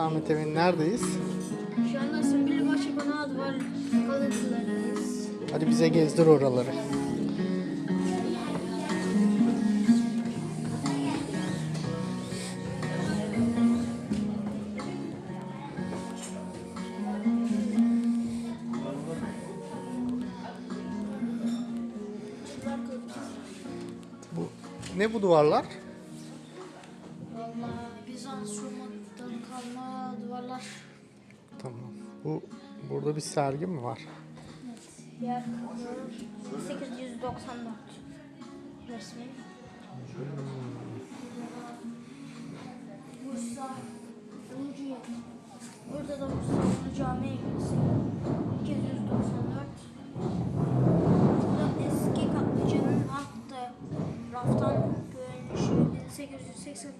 Sultanahmet Evi'nin neredeyiz? Şu anda Sümbülbaşı Konağı duvar kalıntılarıyız. Hadi bize gezdir oraları. Bu ne bu duvarlar? Valla Bizans Roma'dan kalma duvarlar. Tamam. Bu burada bir sergi mi var? Yer 1894 resmi. Bursa 10. yıl. Burada da Bursa 10. Cami Eglisi 294. Burada eski kaplıcanın altta raftan görünüşü 1880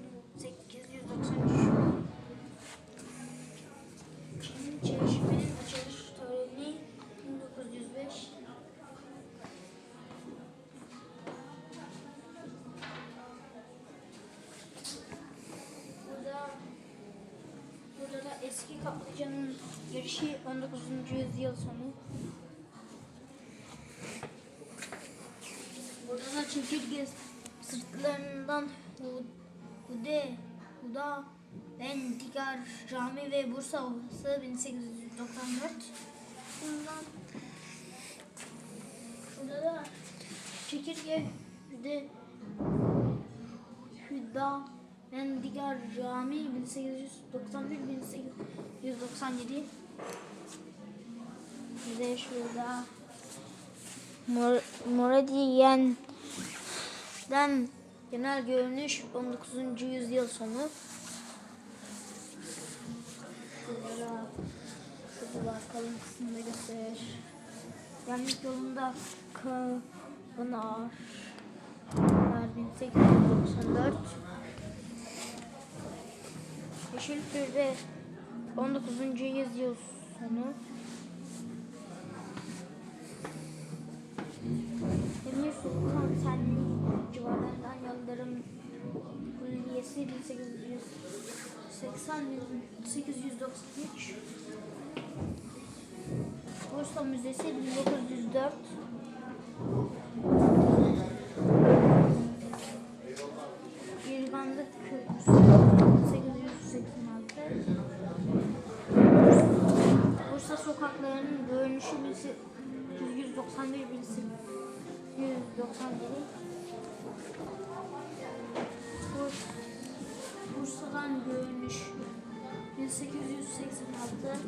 eski kaplıcanın girişi 19. yüzyıl sonu. Burada da çekirge sırtlarından Hu- Hude, Huda, Ben Digar Cami ve Bursa Ovası 1894. Bundan Burada da çekirge Hüde Hüda Ben Digar Cami 1891 1897 Bir de şurada Mor Moradiyen'den genel görünüş 19. yüzyıl sonu. Şurada, şurada var kalıntısını da gösterir. Gemlik yolunda Kınar 1894 Yeşilköy'de 19. yüzyıl sonu. Emir Sultan Senli civarlarından Yıldırım Külliyesi 1880 1893 Bursa Müzesi 1904 İrgandık Köprüsü 1886 Bursa sokaklarının görünüşü 1891 1897 Burs, Bursa'dan görünüş 1886